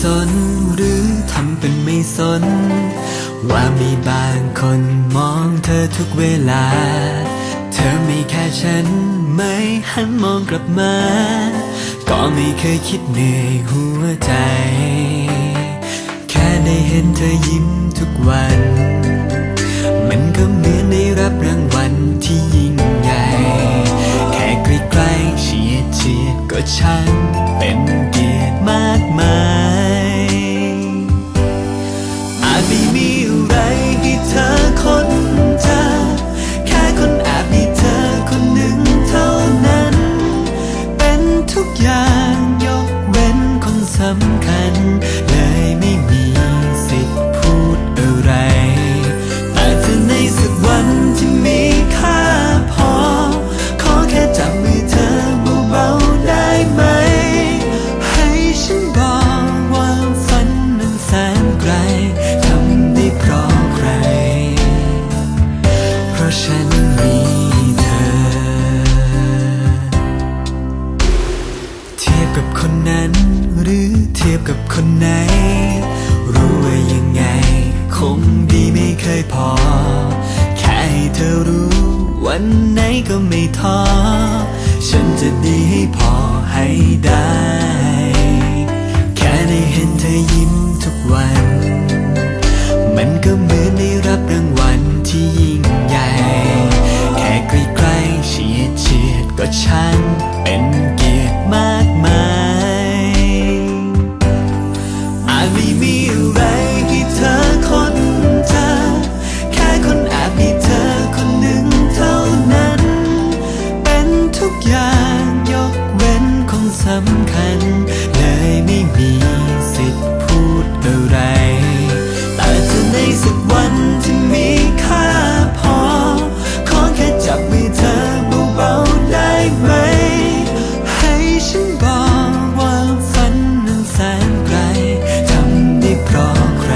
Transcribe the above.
สน หรือทำเป็นไม่สน ว่ามีบางคนมองเธอทุกเวลา เธอไม่แค่ฉันไม่หันมองกลับมา ก็ไม่เคยคิดเหนื่อยหัวใจ กับคนนั้น หรือเทียบกับคนไหน รู้ว่ายังไง คงดีไม่เคยพอ แค่ให้เธอรู้ วันไหนก็ไม่ท้อ ฉันจะดีให้พอให้ได้ แค่ได้เห็นเธอยิ้มทุกวัน มันก็เหมือนได้รับรางวัลที่ยิ่งใหญ่ แค่ใกล้ๆเฉียดเฉียดก็ช่างเป็น อย่างยกเว้นคนสำคัญ เลยไม่มีสิทธิ์พูดอะไร แต่ถ้ในสักวันที่มีค่าพอ ขอแค่จับมือเธอเบาๆได้ไหม ให้ฉันบอกว่าฝันนั้นแสนไกลทำได้เพราะใคร